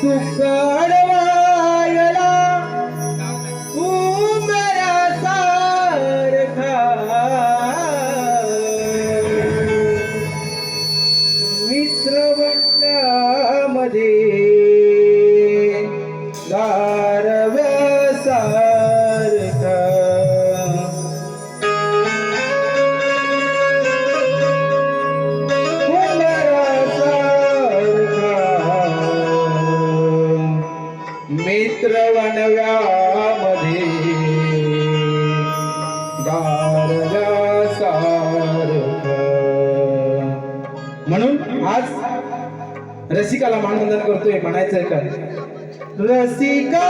ಸುಖ रसिकाला मानवंदन करतोय म्हणायचंय का? रसिका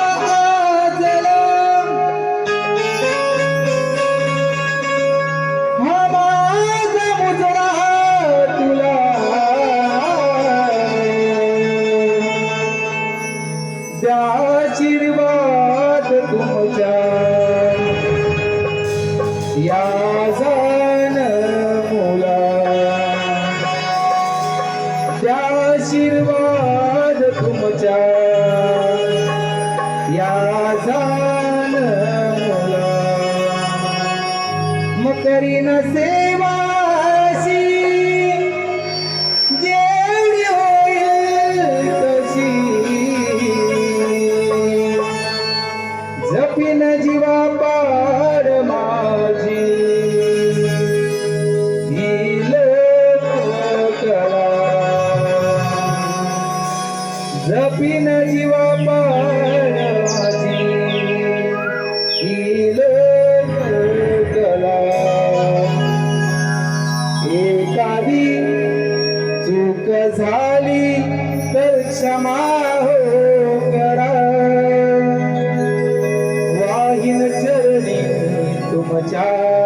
या मकरी नसे पिन जीवा कला. एखादी चूक झाली तर क्षमा हो करा. वाहिन चरणी तुमच्या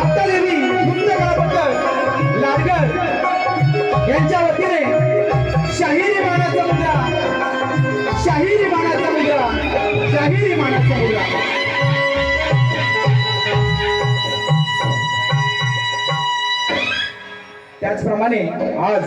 दत्तादेवी कुंज बापकर यांच्या वतीने शाहिरी मानाचा मुलगा शाहिरी मानाचा मुलगा शाहिरी मानाचा मुलगा. त्याचप्रमाणे आज